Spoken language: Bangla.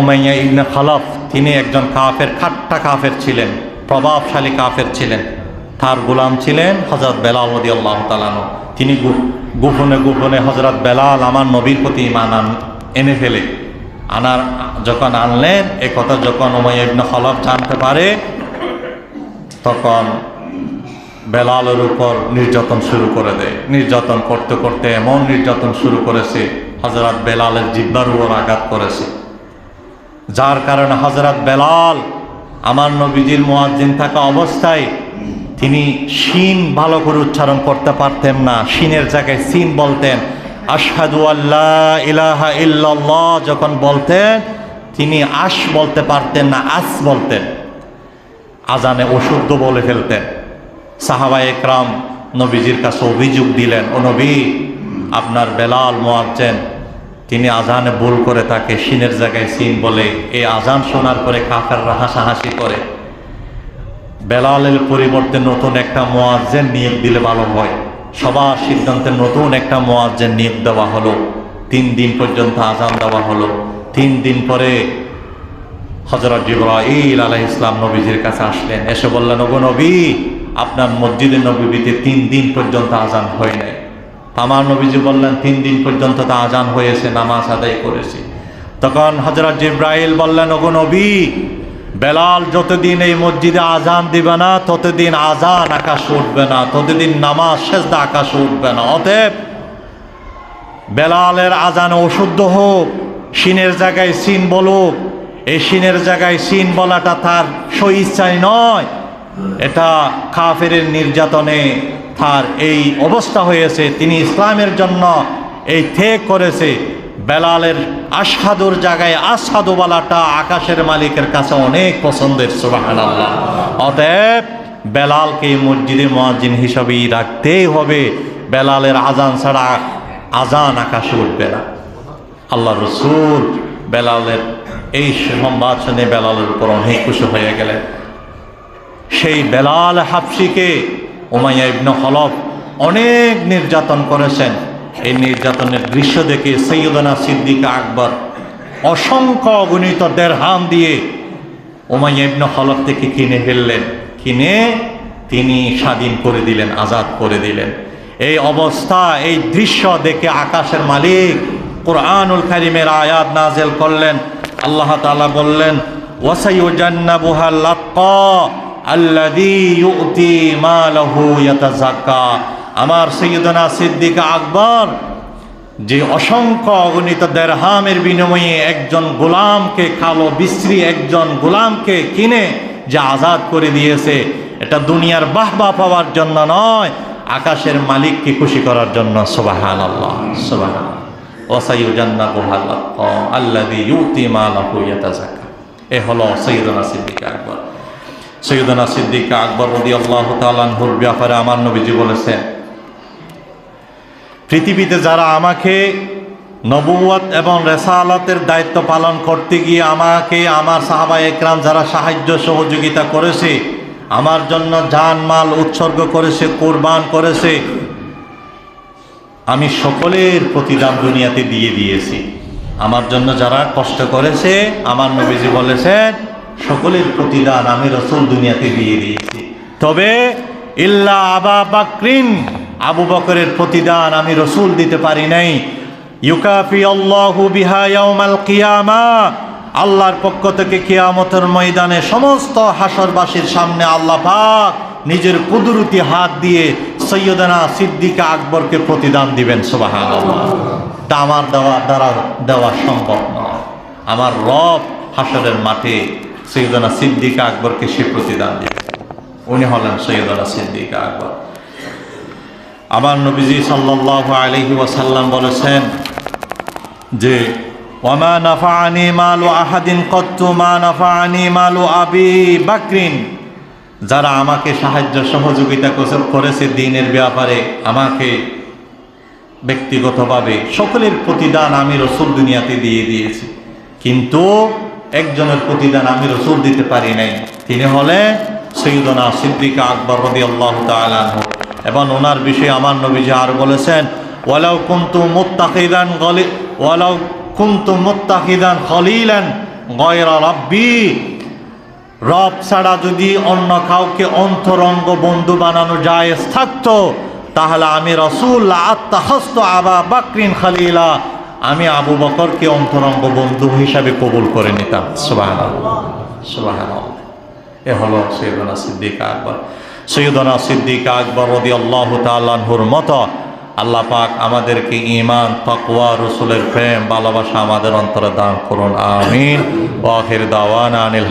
উমাইয়া ইবনে খালাফ, তিনি একজন কাফের, খাট্টা কাফের ছিলেন, প্রভাবশালী কাফের ছিলেন। তার গোলাম ছিলেন হজরত বেলাল রদি আল্লাহ তালানো তিনি গোপনে গোপনে হজরত বেলাল আমার নবীর প্রতি ইমান এনে ফেলে। আনার, যখন আনলেন, এ কথা যখন উমাইয়া ইবনে খালাফ জানতে পারে, তখন বেলালের উপর নির্যাতন শুরু করে দেয়। নির্যাতন করতে করতে এমন নির্যাতন শুরু করেছে হজরত বেলালের জিব্বার উপর আঘাত করেছে। যার কারণে হজরত বেলাল, আমার নবীজির মোয়াজ্জিন থাকা অবস্থায় তিনি শিন ভালো করে উচ্চারণ করতে পারতেন না। শিনের জায়গায় সিন বলতেন। আশহাদু আল্লাহ ইলাহা ইল্লাল্লাহ যখন বলতেন, তিনি আশ বলতে পারতেন না, আস বলতেন। আজানে অশুদ্ধ বলে ফেলতেন। সাহাবা একরাম নবীজির কাছে অভিযোগ দিলেন, ও নবী, আপনার বেলাল মোয়াজ্জেন তিনি আজানে ভুল করে তাকে সিনের জায়গায় সিন বলে, এই আজান শোনার পরে কাফেররা হাসাহাসি করে। বেলালের পরিবর্তে নতুন একটা মোয়াজ্জেন নিয়োগ দিলে ভালো হয়। সবার সিদ্ধান্তে নতুন একটা মোয়াজ্জেন নিয়োগ দেওয়া হলো। তিন দিন পর্যন্ত আজান দেওয়া হলো। তিন দিন পরে হজরত জিব্রাইল আলাহ ইসলাম নবীজির কাছে আসলেন। এসে বললেন, ওগো নবী, আপনার মসজিদে নবীতে তিন দিন পর্যন্ত আজান হয় নাই। আমার নবীজি বললেন, তিন দিন পর্যন্ত তা আজান হয়েছে, নামাজ আদায় করেছি। তখন হজরত জিব্রাইল বললেন, ওগো নবী, বেলাল যতদিন এই মসজিদে আজান দিবে না, ততদিন আজান আকাশ উঠবে না, ততদিন নামাজ শেষদা আকাশ উঠবে না। অতএব বেলালের আজান অশুদ্ধ হোক সিনের জায়গায় সিন বলুক। এই সিনের জায়গায় সিন বলাটা তার সই ইচ্ছাই নয়, এটা কাফের নির্যাতনে তার এই অবস্থা হয়েছে, তিনি ইসলামের জন্য এই থেক করেছে। বেলালের আসাদুর জায়গায় আসাদু বলাটা আকাশের মালিকের কাছে অনেক পছন্দের সুবাহান আল্লাহ অতএব বেলালকে মসজিদে মহাজিন হিসাবেই রাখতেই হবে। বেলালের আজান ছাড়া আজান আকাশে উঠবে না। আল্লাহ রসুল বেলালের এই সংবাদ শুনে বেলালের উপর অনেক খুশি হয়ে গেলেন। সেই বেলাল হাফসিকে ওমাইয়া ইবনে হলফ অনেক নির্যাতন করেছেন। এই নির্যাতনের দৃশ্য দেখে সৈয়দনা সিদ্দিকা আকবর অসংখ্য অগণিত দেড়হাম দিয়ে ওমাইয়া ইবনে হলফ থেকে কিনে ফেললেন। কিনে তিনি স্বাধীন করে দিলেন, আজাদ করে দিলেন। এই অবস্থা, এই দৃশ্য দেখে আকাশের মালিক কোরআনুল কারিমের আয়াত নাজেল করলেন। আল্লাহ তাআলা বললেন ওয়াসাইয়ুজান্নাবুহা লাক্কা আমার সৈয়দনা সিদ্দিকা আকবর, যে অসংখ্য অগণিত দেড়হামের বিনিময়ে একজন গোলামকে কালো বিশ্রী একজন গোলামকে কিনে যে আজাদ করে দিয়েছে, এটা দুনিয়ার বাহবা পাওয়ার জন্য নয়, আকাশের মালিককে খুশি করার জন্য সোবাহান এ হলো সৈয়দনা সিদ্দিকা আকবর। সৈয়দনা সিদ্দিকা আকবর রদি আল্লাহ তালানহুর ব্যাপারে আমার নবীজি বলেছেন, পৃথিবীতে যারা আমাকে নবুয়ত এবং রেসালাতের দায়িত্ব পালন করতে গিয়ে আমাকে, আমার সাহাবা একরাম যারা সাহায্য সহযোগিতা করেছে, আমার জন্য জান, মাল উৎসর্গ করেছে, কোরবান করেছে, আমি সকলের প্রতিদান দুনিয়াতে দিয়ে দিয়েছি। আমার জন্য যারা কষ্ট করেছে, আমার নবীজি বলেছেন সকলের প্রতিদান আমি রসুল দুনিয়াতে দিয়ে দিয়েছি। তবে ইল্লা আবা বাকরিন, আবু বকরের প্রতিদান আমি রসুল দিতে পারি নাই। ইউকাফি আল্লাহু বিহা ইয়াউমাল কিয়ামা, আল্লাহর পক্ষ থেকে কিয়ামতের ময়দানে সমস্ত হাসরবাসীর সামনে আল্লাহ পাক নিজের কুদরতি হাত দিয়ে সৈয়দনা সিদ্দিকা আকবরকে প্রতিদান দিবেন সুবাহান তা আমার দেওয়া দ্বারা দেওয়া সম্ভব নয়। আমার রব হাসরের মাঠে সৈয়দনা সিদ্দিকা আকবরকে সে প্রতিদান দিবেন উনি হলেন সৈয়দনা সিদ্দিকা আকবর। আমার নবীজি সাল্লাহ আলহি ওয়াসাল্লাম বলেছেন যে, ওমা নাফানি মালু আহাদিন কত্তু, মা নাফানি মালু আবি বাকরিন। যারা আমাকে সাহায্য সহযোগিতা করেছে দিনের ব্যাপারে, আমাকে ব্যক্তিগতভাবে সকলের প্রতিদান আমি রসুল দুনিয়াতে দিয়ে দিয়েছি। কিন্তু একজনের প্রতিদান আমি রসুল দিতে পারি নাই। তিনি হলে সৈয়দনা সিদ্দিকা আকবর রদি আল্লাহ তালাহ এবং ওনার বিষয়ে আমার নবীজি আর বলেছেন, ওয়ালাউ কুন্তু মুত্তাকিদান গলি, ওয়ালাউ কুন্তু মুত্তাকিদান খলিলান গয়রা রব্বি। রব ছাড়া যদি অন্য কাউকে অন্তরঙ্গ বন্ধু বানানো যায় থাকতো, তাহলে আমি রসুল্লাহ আত্মাহস্ত আবা বাকরিন খালিলা আমি আবু বকরকে অন্তরঙ্গ বন্ধু হিসাবে কবুল করে নিতাম। এ হলো সৈয়দনা সিদ্দিক আকবর। সৈয়দনা সিদ্দিক আকবর রদি আল্লাহ তাল্লাহুর মতো আল্লাহ পাক আমাদেরকে ইমান তকওয়া, রসুলের প্রেম, ভালোবাসা আমাদের অন্তরে দান করুন। আমিন। আনিল